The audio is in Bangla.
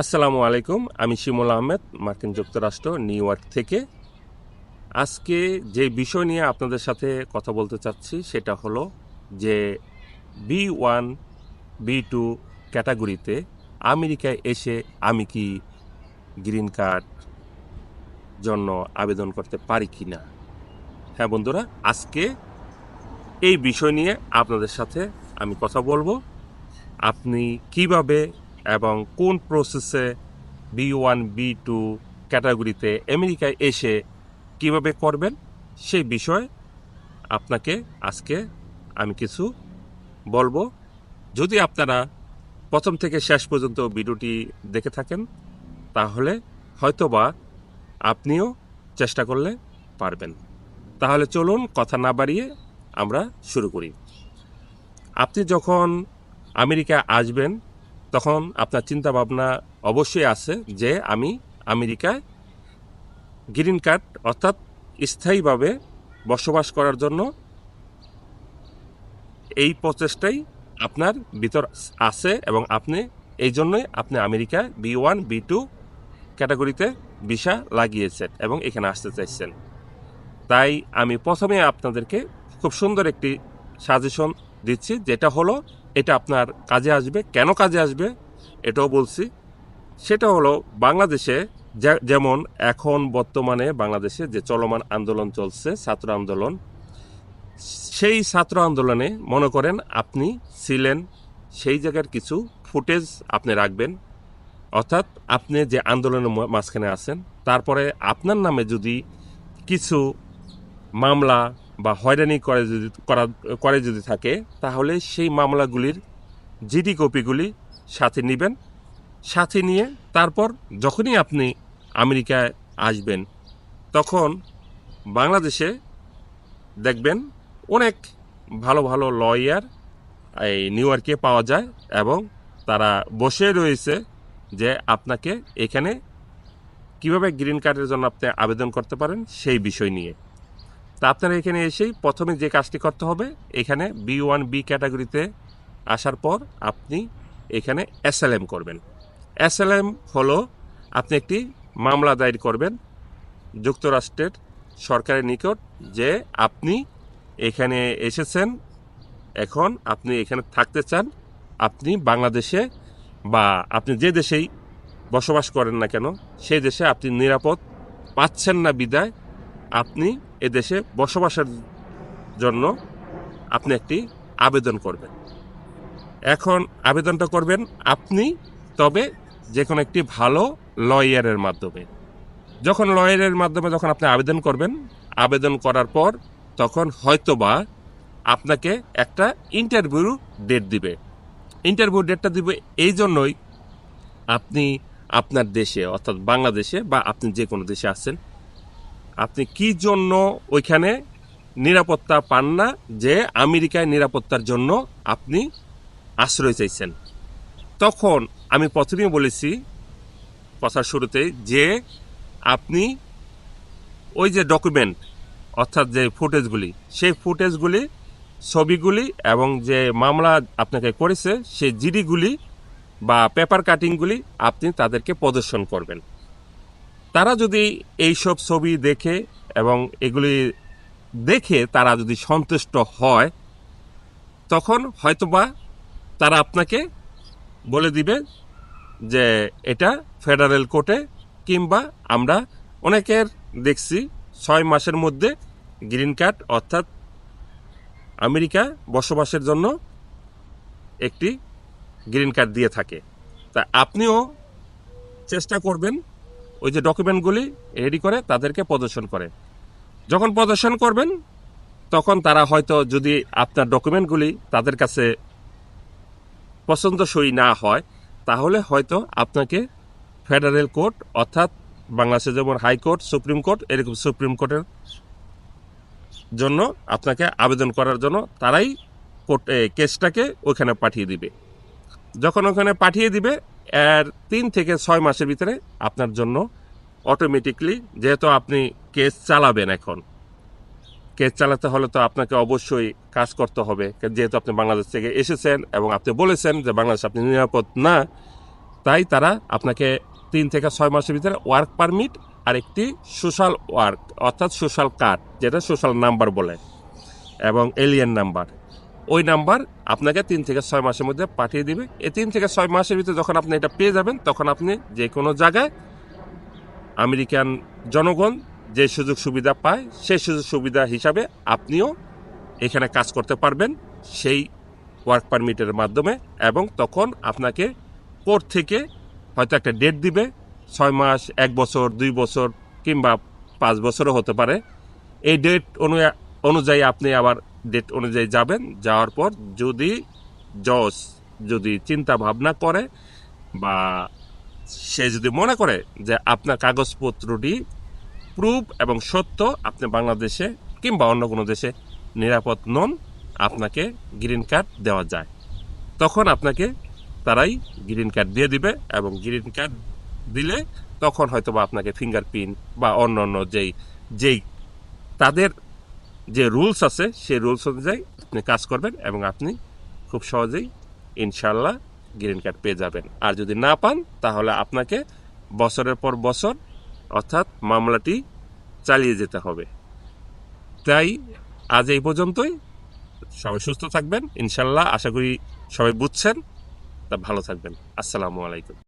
আসসালামু আলাইকুম, আমি শিমুল আহমেদ, মার্কিন যুক্তরাষ্ট্র, নিউ ইয়র্ক থেকে। আজকে যে বিষয় নিয়ে আপনাদের সাথে কথা বলতে চাচ্ছি, সেটা হলো যে বি ওয়ান, বি টু ক্যাটাগরিতে আমেরিকায় এসে আমি কি গ্রিন কার্ড জন্য আবেদন করতে পারি কি না? হ্যাঁ বন্ধুরা, আজকে এই বিষয় নিয়ে আপনাদের সাথে আমি কথা বলব। আপনি কীভাবে এবং কোন প্রসেসে বি ওয়ান বি টু ক্যাটাগরিতে আমেরিকায় এসে কীভাবে করবেন সেই বিষয়ে আপনাকে আজকে আমি কিছু বলব। যদি আপনারা প্রথম থেকে শেষ পর্যন্ত ভিডিওটি দেখে থাকেন, তাহলে হয়তোবা আপনিও চেষ্টা করলে পারবেন। তাহলে চলুন কথা না বাড়িয়ে আমরা শুরু করি। আপনি যখন আমেরিকা আসবেন তখন আপনার চিন্তা ভাবনা অবশ্যই আছে যে আমি আমেরিকায় গ্রিন কার্ড অর্থাৎ স্থায়ীভাবে বসবাস করার জন্য এই প্রচেষ্টাই আপনার ভিতর আছে এবং আপনি, এই জন্যই আপনি America B one, B two ক্যাটাগরিতে ভিসা লাগিয়েছেন এবং এখানে আসতে চাইছেন। তাই আমি প্রথমে আপনাদেরকে খুব সুন্দর একটি সাজেশন দিচ্ছি, যেটা হলো এটা আপনার কাজে আসবে। কেন কাজে আসবে? এটাও বলছি। সেটা হলো, বাংলাদেশে যেমন এখন বর্তমানে বাংলাদেশে যে চলমান আন্দোলন চলছে, ছাত্র আন্দোলন, সেই ছাত্র আন্দোলনে মনে করেন আপনি ছিলেন, সেই জায়গার কিছু ফুটেজ আপনি রাখবেন। অর্থাৎ আপনি যে আন্দোলনের মাঝখানে আছেন, তারপরে আপনার নামে যদি কিছু মামলা বা হয়রানি করে যদি, করা, করে যদি থাকে, তাহলে সেই মামলাগুলির জিডি কপিগুলি সাথে নেবেন, সাথে নিয়ে তারপর যখনই আপনি আমেরিকায় আসবেন, তখন বাংলাদেশে দেখবেন অনেক ভালো ভালো লয়ার এই নিউ ইয়র্কে পাওয়া যায় এবং তারা বসে রয়েছে যে আপনাকে এখানে কীভাবে গ্রিন কার্ডের জন্য আপনি আবেদন করতে পারেন সেই বিষয় নিয়ে। তা আপনারা এখানে এসেই প্রথমে যে কাজটি করতে হবে, এখানে বি ওয়ান, বি ক্যাটাগরিতে আসার পর আপনি এখানে এসএলএম করবেন। এসএলএম হলো আপনি একটি মামলা দায়ের করবেন যুক্তরাষ্ট্রের সরকারের নিকট যে আপনি এখানে এসেছেন, এখন আপনি এখানে থাকতে চান, আপনি বাংলাদেশে বা আপনি যে দেশেই বসবাস করেন না কেন, সেই দেশে আপনি নিরাপদ পাচ্ছেন না বিদায়, আপনি এদেশে বসবাসের জন্য আপনি একটি আবেদন করবেন। এখন আবেদনটা করবেন আপনি, তবে যে কোনো একটি ভালো লয়ারের মাধ্যমে। যখন লয়ারের মাধ্যমে যখন আপনি আবেদন করবেন, আবেদন করার পর তখন হয়তোবা আপনাকে একটা ইন্টারভিউ ডেট দিবে। ইন্টারভিউ ডেটটা দিবে এই জন্যই আপনি আপনার দেশে, অর্থাৎ বাংলাদেশে বা আপনি যে কোনো দেশে আছেন আপনি কি জন্য ওইখানে নিরাপত্তা পান না যে আমেরিকায় নিরাপত্তার জন্য আপনি আশ্রয় চাইছেন? তখন আমি প্রথমেই বলেছি কথার শুরুতেই যে আপনি ওই যে ডকুমেন্ট অর্থাৎ যে ফুটেজগুলি, সেই ফুটেজগুলি, ছবিগুলি এবং যে মামলা আপনাকে করেছে, সেই জিডিগুলি বা পেপার কাটিংগুলি আপনি তাদেরকে প্রদর্শন করবেন। তারা যদি এই সব ছবি দেখে এবং এগুলি দেখে তারা যদি সন্তুষ্ট হয়, তখন হয়তোবা তারা আপনাকে বলে দিবে যে এটা ফেডারেল কোর্টে কিংবা আমরা অনেকের দেখছি ছয় মাসের মধ্যে গ্রিন কার্ড অর্থাৎ আমেরিকা বসবাসের জন্য একটি গ্রিন কার্ড দিয়ে থাকে। তা আপনিও চেষ্টা করবেন ওই যে ডকুমেন্টগুলি রেডি করে তাদেরকে প্রদর্শন করে। যখন প্রদর্শন করবেন, তখন তারা হয়তো যদি আপনার ডকুমেন্টগুলি তাদের কাছে পছন্দসই না হয়, তাহলে হয়তো আপনাকে ফেডারেল কোর্ট অর্থাৎ বাংলাদেশে যেমন হাইকোর্ট সুপ্রিম কোর্ট এরকম সুপ্রিম কোর্টের জন্য আপনাকে আবেদন করার জন্য তারাই কোর্ট কেসটাকে ওখানে পাঠিয়ে দিবে। যখন ওখানে পাঠিয়ে দিবে এর তিন থেকে ছয় মাসের ভিতরে আপনার জন্য অটোমেটিকলি যেহেতু আপনি কেস চালাবেন এখন। কেস চালাতে হলে তো আপনাকে অবশ্যই কাজ করতে হবে। যেহেতু আপনি বাংলাদেশ থেকে এসেছেন এবং আপনি বলেছেন যে বাংলাদেশ আপনি নিরাপদ না, তাই তারা আপনাকে তিন থেকে ছয় মাসের ভিতরে ওয়ার্ক পারমিট আর একটি সোশ্যাল ওয়ার্ক অর্থাৎ সোশ্যাল কার্ড যেটা সোশ্যাল নাম্বার বলে, এবং এলিয়েন নাম্বার ওই নাম্বার আপনাকে তিন থেকে ছয় মাসের মধ্যে পাঠিয়ে দিবে। এই তিন থেকে ছয় মাসের ভিতরে যখন আপনি এটা পেয়ে যাবেন, তখন আপনি যে কোনো জায়গায় আমেরিকান জনগণ যে সুযোগ সুবিধা পায়, সেই সুযোগ সুবিধা হিসাবে আপনিও এখানে কাজ করতে পারবেন সেই ওয়ার্ক পারমিটের মাধ্যমে এবং তখন আপনাকে কোর্ট থেকে হয়তো একটা ডেট দিবে, ছয় মাস, এক বছর, দুই বছর কিংবা পাঁচ বছরও হতে পারে। এই ডেট অনুয়া- অনুযায়ী আপনি আবার ডেট অনুযায়ী যাবেন, যাওয়ার পর যদি জজ যদি চিন্তা ভাবনা করে বা সে যদি মনে করে যে আপনার কাগজপত্রটি প্রুফ এবং সত্য, আপনি বাংলাদেশে কিংবা অন্য কোনো দেশে নিরাপদ নন, আপনাকে গ্রিন কার্ড দেওয়া যায়। তখন আপনাকে তারাই গ্রিন কার্ড দিয়ে দিবে এবং গ্রিন কার্ড দিলে তখন হয়তো বা আপনাকে ফিঙ্গারপ্রিন্ট বা অন্য অন্য যেই যেই তাদের যে রুলস আছে, সেই রুলস অনুযায়ী আপনি কাজ করবেন এবং আপনি খুব সহজেই ইনশাল্লাহ গ্রিন কার্ড পেয়ে যাবেন। আর যদি না পান, তাহলে আপনাকে বছরের পর বছর অর্থাৎ মামলাটি চালিয়ে যেতে হবে। তাই আজ এই পর্যন্তই। সবাই সুস্থ থাকবেন ইনশাল্লাহ আশা করি সবাই বুঝছেন, তা ভালো থাকবেন। আসসালামু আলাইকুম।